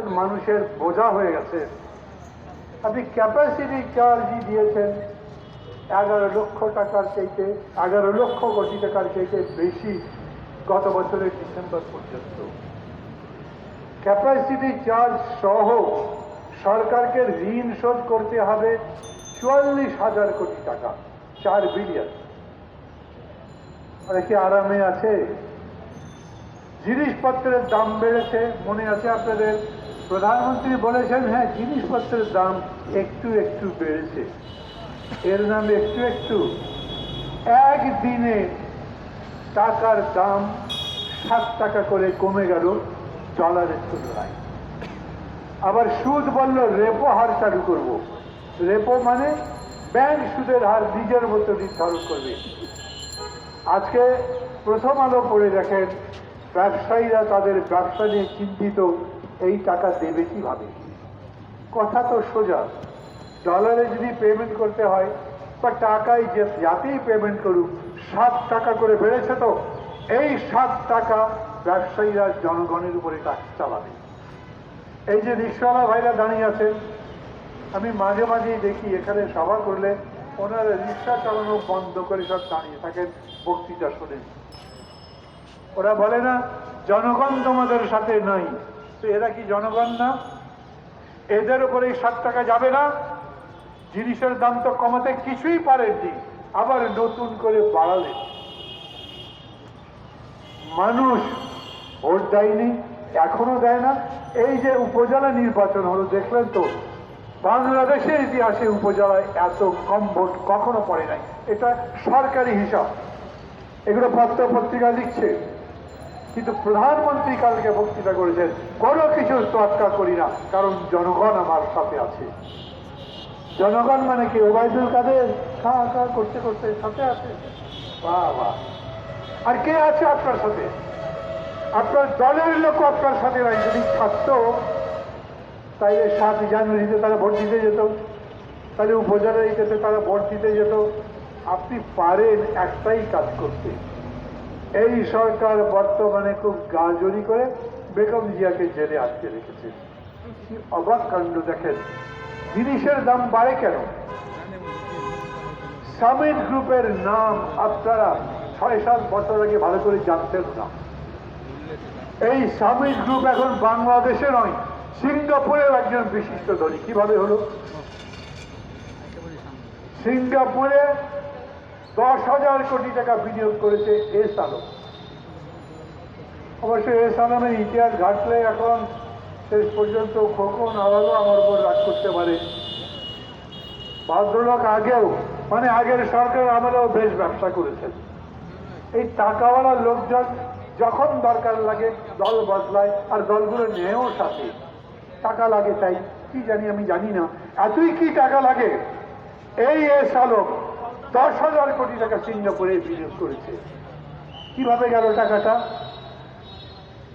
সাধারণ মানুষের বোঝা হয়ে গেছে। আপনি ক্যাপাসিটি চার্জই দিয়েছেন এগারো লক্ষ টাকার চাইতে, এগারো লক্ষ কোটি টাকার চাইতে বেশি গত বছরের ডিসেম্বর পর্যন্ত। ক্যাপাসিটি চার্জ সহ সরকারকে ঋণ শোধ করতে হবে চুয়াল্লিশ হাজার কোটি টাকা, চার বিলিয়ন ওরা কি আরামে আছে? জিনিসপত্রের দাম বেড়েছে, মনে আছে আপনাদের? প্রধানমন্ত্রী বলেছেন হ্যাঁ জিনিসপত্রের দাম একটু একটু বেড়েছে। এর নাম একটু একটু। একদিনে টাকার দাম সাত টাকা করে কমে গেল ডলারের তুলনায়। আবার সুদ বলল, রেপো হার চালু করব। রেপো মানে ব্যাংক সুদের হার নিজের মতো নির্ধারণ করবে। আজকে প্রথম আলো পড়ে দেখেন, ব্যবসায়ীরা তাদের ব্যবসা নিয়ে চিন্তিত। এই টাকা দেবে কীভাবে? কথা তো সোজা। ডলারে যদি পেমেন্ট করতে হয়, বা টাকায় যে যাতেই পেমেন্ট করুক, সাত টাকা করে বেড়েছে তো, এই সাত টাকা ব্যবসায়ীরা জনগণের উপরে টাকা চালাবে। এই যে রিক্সাওয়ালা ভাইরা দাঁড়িয়ে আছেন আমি মাঝে মাঝেই দেখি এখানে সভা করলে ওনারা রিক্সা চালানো বন্ধ করে সব দাঁড়িয়ে থাকেন, বক্তৃতা শোনেন। ওরা বলে না, জনগণ তোমাদের সাথে নাই। তো এরা কি জনগণ না? এদের উপরে এই ষাট টাকা যাবে না। জিনিসের দাম তো কমাতে কিছুই পারেননি। আবার নতুন করে বাড়ালেন। মানুষ ভোট দেয়নি, এখনও দেয় না। এই যে উপজেলা নির্বাচন হলো, দেখলেন তো, বাংলাদেশের ইতিহাসে উপজেলায় এত কম ভোট কখনো পড়ে নাই। এটা সরকারি হিসাব। এগুলো পত্র পত্রিকা লিখছে। কিন্তু প্রধানমন্ত্রী কালকে বক্তৃতা করেছেন, কোনো কিছু তোয়াক্কা করি না, কারণ জনগণ আমার সাথে আছে। জনগণ মানে কি, ওবায়দুল কাদের? খা করতে করতে সাথে আছে? বাহ বাহ। আর কে আছে আপনার সাথে? আপনার দলের লোক আপনার সাথে নাই, যদি থাকতো, তাইলে সাত জানুয়ারিতে তারা ভোট দিতে যেত তাহলে উপজেলা তারা ভোট দিতে যেত। আপনি পারেন একটাই কাজ করতে। এই সরকার বর্তমানে খুব গাজরি করে বেগম জিয়াকে জেলে আটকে রেখেছে। কি অবাক কাণ্ড দেখেন। জিনিসের দাম বাড়ে কেন? সামিট গ্রুপের নাম আপনারা ছয় সাত বছর আগে ভালো করে জানতেন না। এই সামিট গ্রুপ এখন বাংলাদেশে নয় সিঙ্গাপুরের একজন বিশিষ্ট ধনী। কীভাবে হলো? সিঙ্গাপুরে দশ হাজার কোটি টাকা বিনিয়োগ করেছে এস আলম। অবশ্য এস আলমের ইতিহাস ঘাটলে এখন শেষ পর্যন্ত খোকন আলাদা আমার উপর রাগ করতে পারে। ভদ্রলোক আগেও মানে আগের সরকার আমলেও বেশ ব্যবসা করেছেন। এই টাকাওয়ালা লোকজন যখন দরকার লাগে দল বদলায় আর দলগুলো নেও সাথে। টাকা লাগে তাই, কি জানি আমি জানি না। এতই কি টাকা লাগে? এই এ সালক দশ হাজার কোটি টাকা সিঙ্গাপুরে বিনিয়োগ করেছে। কীভাবে গেল টাকাটা?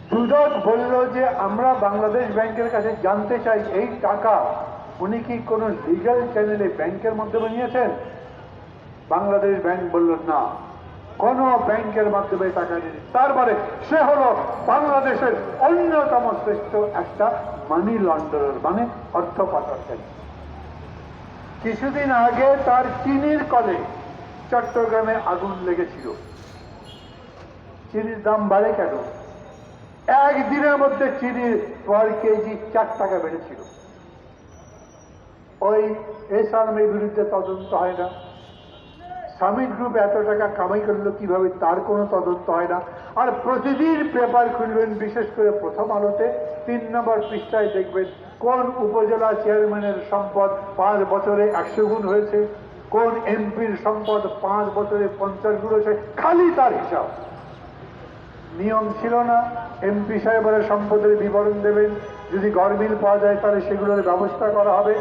দুদক বলল যে, আমরা বাংলাদেশ ব্যাংকের কাছে জানতে চাই, এই টাকা উনি কি কোনো লিগাল চ্যানেলে ব্যাংকের মাধ্যমে নিয়েছেন? বাংলাদেশ ব্যাংক বলল, না, কোন ব্যাংকের মাধ্যমে টাকা নিয়ে তারপরে সে হলো বাংলাদেশের অন্যতম শ্রেষ্ঠ একটা মানি লন্ডারের মানে অর্থ পাচারকারী। কিছুদিন আগে তার চিনির কলে চট্টগ্রামে আগুন লেগেছিল। চিনির দাম বাড়ে কেন? একদিনের মধ্যে চিনির পার কেজি চার টাকা বেড়েছিল। ওই এস আর্মির বিরুদ্ধে তদন্ত হয় না। সামিট গ্রুপ এত টাকা কামাই করল কীভাবে তার কোনো তদন্ত হয় না? আর প্রতিদিন পেপার খুলবেন, বিশেষ করে প্রথম আলোতে। তিন নম্বর পৃষ্ঠায় দেখবেন কোন উপজেলা চেয়ারম্যানের সম্পদ পাঁচ বছরে একশো গুণ হয়েছে, কোন এমপির সম্পদ পাঁচ বছরে পঞ্চাশ গুণ হয়েছে, খালি তার হিসাব। নিয়ম ছিল না, এমপি সাহেবের সম্পদের বিবরণ দেবেন, যদি গরমিল পাওয়া যায় তাহলে সেগুলোর ব্যবস্থা করা হবে।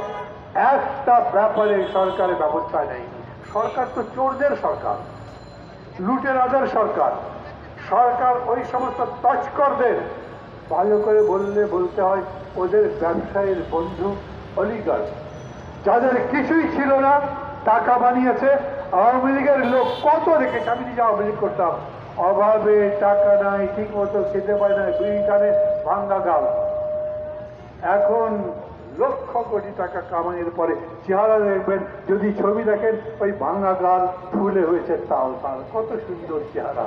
একটা ব্যাপারে সরকারের ব্যবস্থা নেই। সরকার তো চোরদের সরকার, লুটেরাদের সরকার। সরকার ওই সমস্ত তস্করদের, ভালো করে বললে বলতে হয়, ওদের ব্যবসায়ীর বন্ধু অলিগার যাদের কিছুই ছিল না, টাকা বানিয়েছে, আওয়ামী লীগের লোক কত রেখেছে আমি নিজে আওয়ামী লীগ করতাম। অভাবে টাকা নাই ঠিক মতো খেতে পারে না বিড়ি ভাঙ্গা গাল। এখন লক্ষ কোটি টাকা কামাইয়ের পরে চেহারা দেখবেন, যদি ছবি দেখেন, ওই ভাঙা গাল ফুলে হয়েছে তাও তাল। কত সুন্দর চেহারা।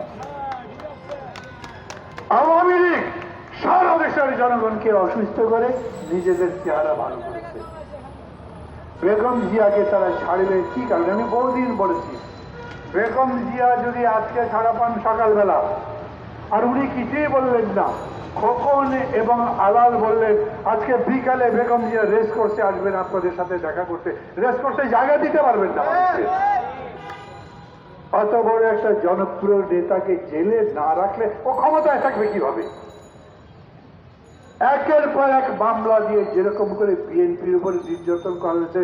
আওয়ামী লীগ সারা দেশের জনগণকে অসুস্থ করে নিজেদের চেহারা ভালো করেছে। বেগম জিয়াকে তারা ছাড়বে কি কারণে? আমি বহুদিন বলেছি, বেগম জিয়া যদি আজকে ছাড়া পান সকালবেলা, আর উনি কিছুই বললেন না খোকন এবং আলাল বললেন, আজকে বিকালে বেগম জিয়া রেস করতে আসবেন আপনাদের সাথে দেখা করতে। রেস করতে জায়গা দিতে পারবেন না অত বড় একটা জনপ্রিয় নেতাকে জেলে না রাখলে ও ক্ষমতায় থাকবে কীভাবে? একের পর এক মামলা দিয়ে যেরকম করে বিএনপির উপরে নির্যাতন করা হয়েছে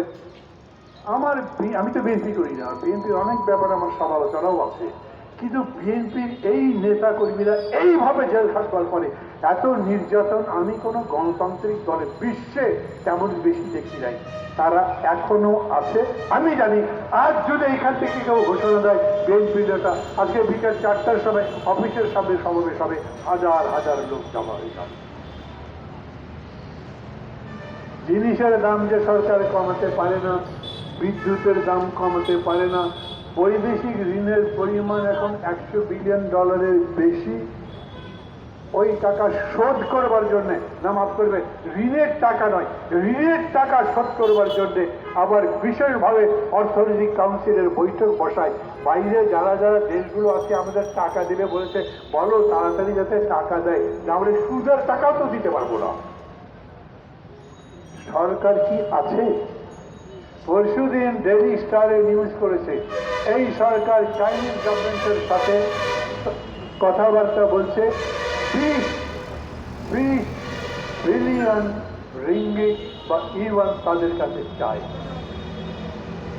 আমার আমি তো বিএনপি করি না, বিএনপির অনেক ব্যাপারে আমার সমালোচনাও আছে। কিন্তু বিএনপির এই নেতা কর্মীরা এইভাবে জেল খাটবার পরে এত নির্যাতন, আমি কোনো গণতান্ত্রিক দলে বিশ্বে তেমন বেশি দেখি নাই। তারা এখনও আছে। আমি জানি, আজ যদি এখান থেকে কেউ ঘোষণা দেয়, বিএনপি নেতা, আজকে বিকেল চারটার সময় অফিসের সামনে সমাবেশ হবে, হাজার হাজার লোক জমা হয়ে যাবে। জিনিসের দাম যে সরকার কমাতে পারে না, বিদ্যুতের দাম কমাতে পারে না বৈদেশিক ঋণের পরিমাণ এখন একশো বিলিয়ন ডলারের বেশি। ওই টাকা শোধ করবার জন্যে, না মাফ করবে, ঋণের টাকা নয়, ঋণের টাকা শোধ করবার জন্যে আবার বিশেষভাবে অর্থনৈতিক কাউন্সিলের বৈঠক বসায়। বাইরে যারা যারা দেশগুলো আছে আমাদের টাকা দিবে বলেছে, বলো তাড়াতাড়ি যাতে টাকা দেয়। না আমরা সুদের টাকাও তো দিতে পারব না। সরকার কি আছে? পরশুদিন ডেলি স্টারে নিউজ করেছে। এই সরকার চাইনিজ গভর্নমেন্টের সাথে কথাবার্তা বলছে বা ইওয়ান তাদের কাছে চায়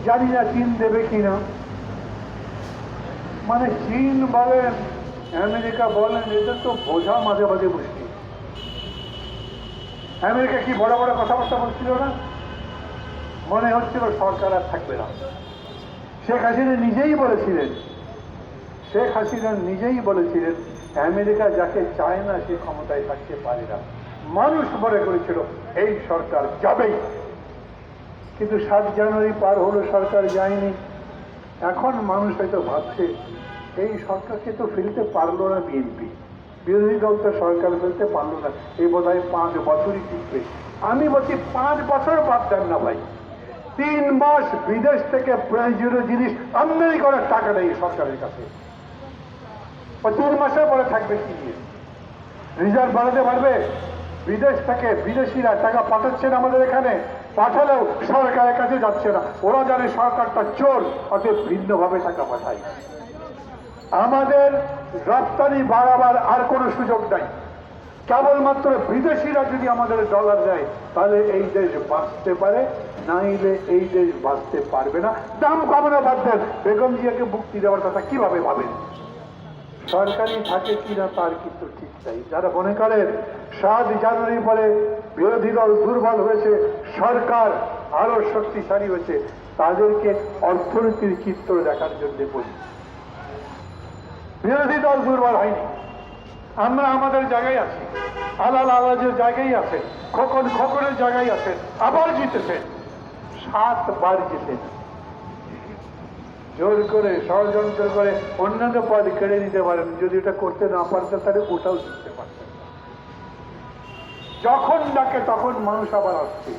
জানি না চীন দেবে কিনা। মানে চীন বলেন, আমেরিকা বলেন এদের তো বোঝা মাঝে মাঝে মুশকিল। আমেরিকা কি বড় বড় কথাবার্তা বলছিল না? মনে হচ্ছিল সরকার আর থাকবে না। শেখ হাসিনা নিজেই বলেছিলেন, শেখ হাসিনা নিজেই বলেছিলেন, আমেরিকা যাকে চায় না সে ক্ষমতায় থাকতে পারে না। মানুষ মনে করেছিল, এই সরকার যাবেই। কিন্তু সাত জানুয়ারি পার হলো, সরকার যায়নি। এখন মানুষ হয়তো ভাবছে, এই সরকারকে তো ফেলতে পারল না বিএনপি। বিরোধী দল তো সরকার ফেলতে পারল না। এই বোধ হয় পাঁচ বছরই টিকবে। আমি বলছি পাঁচ বছর বাদ দেন না ভাই। তিন মাস বিদেশ থেকে প্রয়োজনীয় জিনিস আমদানি করার টাকা নেই সরকারের কাছে। তিন মাসের পরে থাকবে কি রিজার্ভ বাড়াতে পারবে? বিদেশ থেকে বিদেশিরা টাকা পাঠাচ্ছেন আমাদের এখানে, পাঠালেও সরকারের কাছে যাচ্ছে না। ওরা জানে সরকারটা চোর, অতএব ভিন্নভাবে টাকা পাঠায়। আমাদের রপ্তানি বাড়াবার আর কোনো সুযোগ নাই। কেবলমাত্র বিদেশিরা যদি আমাদের ডলার দেয়, তাহলে এই দেশ বাঁচতে পারে, নাইলে এই দেশ বাঁচতে পারবে না। দাম কমানো বাদ দেন বেগম জিয়াকে মুক্তি দেওয়ার কথা কীভাবে ভাবেন? সরকারি থাকে কিনা তার কিন্তু ঠিক নাই। যারা মনে করেন, সাত জানুয়ারি পরে বিরোধী দল দুর্বল হয়েছে, সরকার আরও শক্তিশালী হয়েছে, তাদেরকে অর্থনীতির চিত্র দেখার জন্য বলি। বিরোধী দল দুর্বল হয়নি। আমরা আমাদের জায়গায় আছি। আলাল আলাজের জায়গায় আছে, খোকন খোকনের জায়গায় আছে, আবার জিতেছেন সাতবার জিতেন জোর করে, ষড়যন্ত্র করে অন্যান্য পদ কেড়ে নিতে পারেন। যদি এটা করতে না পারতেন, তাহলে ওটাও জিততে পারতেন। যখন ডাকে তখন মানুষ আবার আসছে।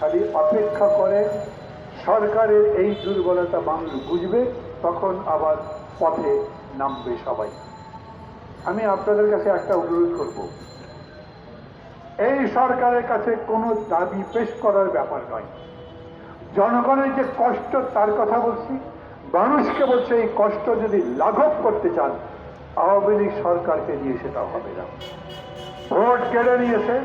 খালি অপেক্ষা করে, সরকারের এই দুর্বলতা মানুষ বুঝবে, তখন আবার পথে নামবে সবাই। আমি আপনাদের কাছে একটা অনুরোধ করব। এই সরকারের কাছে কোনো দাবি পেশ করার ব্যাপার নয়। জনগণের যে কষ্ট, তার কথা বলছি। মানুষকে বলছে এই কষ্ট যদি লাঘব করতে চান, আওয়ামী লীগ সরকারকে নিয়ে সেটা হবে না। ভোট কেড়ে নিয়েছে,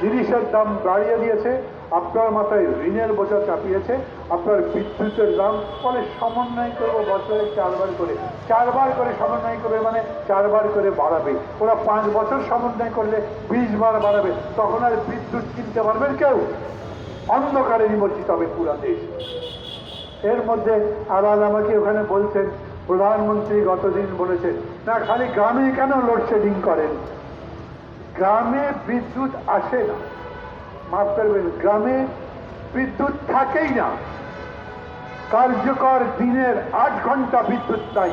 জিনিসের দাম বাড়িয়ে দিয়েছে। আপনার মাথায় ঋণের বোঝা চাপিয়েছে, আপনার বিদ্যুতের দাম ফলে সমন্বয় করব, বছরে চারবার করে। চারবার করে সমন্বয় করবে মানে চারবার করে বাড়াবে। ওরা পাঁচ বছর সমন্বয় করলে বিশ বার বাড়াবে, তখন আর বিদ্যুৎ কিনতে পারবেন কেউ? অন্ধকারে নিমজ্জিত হবে পুরা দেশ। এর মধ্যে আলাল আমাকে ওখানে বলছেন, প্রধানমন্ত্রী গতদিন বলেছেন, না, খালি গ্রামে কেন লোডশেডিং করেন? গ্রামে বিদ্যুৎ আসে না। মাফ করবেন গ্রামে বিদ্যুৎ থাকেই না। কার্যকর দিনের আট ঘণ্টা বিদ্যুৎ নাই।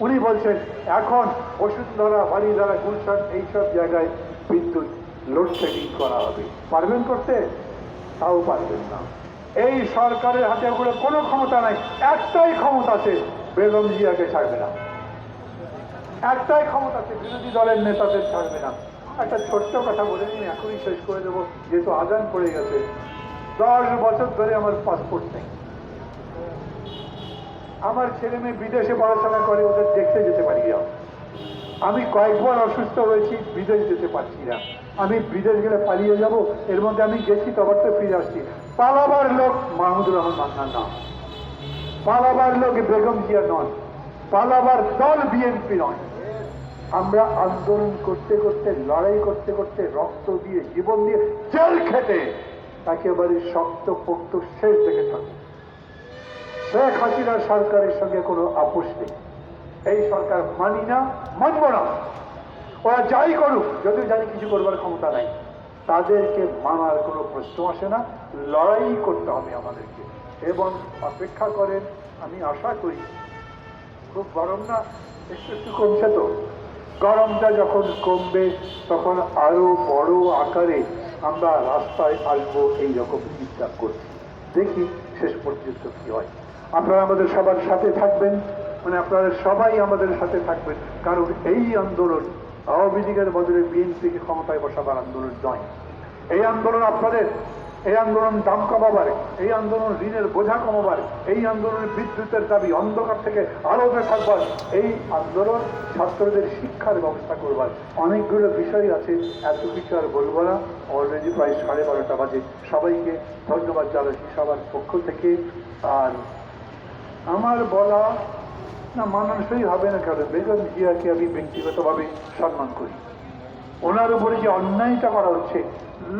উনি বলছেন, এখন ওষুধ বসুন্ধরা বাড়িধারা গুলশান এইসব জায়গায় বিদ্যুৎ লোডশেডিং করা হবে। পারবেন করতে? তাও পারবেন না। এই সরকারের হাতে ওগুলো কোনো ক্ষমতা নাই। একটাই ক্ষমতা আছে, বেগম জিয়াকে ছাড়বে না। একটাই ক্ষমতা আছে, বিরোধী দলের নেতাদের ছাড়বে না। একটা ছোট্ট কথা বলে নিই এখনই শেষ করে দেবো। যেহেতু আজান পড়ে গেছে। দশ বছর ধরে আমার পাসপোর্ট নেই। আমার ছেলে মেয়ে বিদেশে পড়াশোনা করে, ওদের দেখতে যেতে পারি না। আমি কয়েকবার অসুস্থ হয়েছি, বিদেশ যেতে পারছি না। আমি বিদেশ গেলে পালিয়ে যাব, এর মধ্যে আমি গেছি তবার তো ফিরে আসছি। পালাবার লোক মাহমুদুর রহমান মান্নার নাম পালাবার লোক বেগম জিয়া নন। পালাবার দল বিএনপি নয়। আমরা আন্দোলন করতে করতে, লড়াই করতে করতে, রক্ত দিয়ে, জীবন দিয়ে জেল খেটে একেবারে শক্ত পোক্ত শেষ দেখে থাকব। শেখ হাসিনার সরকারের সঙ্গে কোনো আপোষ নেই। এই সরকার মানি না, মানব না। ওরা যাই করুক, যদিও জানি কিছু করবার ক্ষমতা নাই। তাদেরকে মানার কোনো প্রশ্ন আসে না। লড়াই করতে হবে আমাদেরকে। এবং অপেক্ষা করেন, আমি আশা করি, খুব গরম না, একটু একটু কমছে তো। গরমটা যখন কমবে, তখন আরও বড় আকারে আমরা রাস্তায় আসব এইরকম চিন্তা করছি। দেখি শেষ পর্যন্ত কি হয়। আপনারা আমাদের সবার সাথে থাকবেন মানে আপনারা সবাই আমাদের সাথে থাকবেন, কারণ এই আন্দোলন আওয়ামী লীগের বদলে বিএনপিকে ক্ষমতায় বসাবার আন্দোলন নয়। এই আন্দোলন আপনাদের এই আন্দোলন দাম কমাবার, এই আন্দোলন ঋণের বোঝা কমাবার, এই আন্দোলনের বিদ্যুতের দাবি অন্ধকার থেকে আলোতে থাকবার, এই আন্দোলন ছাত্রদের শিক্ষার ব্যবস্থা করবার। অনেকগুলো বিষয় আছে, এত কিছু আর বলব না। অলরেডি প্রায় সাড়ে বারোটা বাজে। সবাইকে ধন্যবাদ জানাচ্ছি সবার পক্ষ থেকে। আর আমার বলা, না মানানসই হবে না কারণ বেগম জিয়াকে আমি ব্যক্তিগতভাবে সম্মান করি। ওনার উপরে যে অন্যায়টা করা হচ্ছে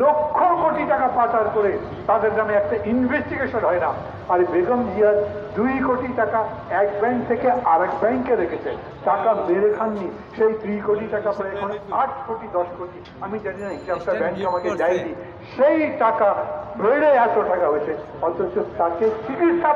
লক্ষ কোটি টাকা পাচার করে তাদের নামে একটা ইনভেস্টিগেশন হয় না। আর বেগম জিয়ার দুই কোটি টাকা এক ব্যাংক থেকে আরেক ব্যাংকে রেখেছে। টাকা মেরে খাননি সেই দুই কোটি টাকা প্রায় এখন আট কোটি দশ কোটি আমি জানি না হিসাবটা ব্যাংক আমাকে দেয়নি। সেই টাকা বেড়ে এত টাকা হয়েছে অথচ তাকে চিকিৎসা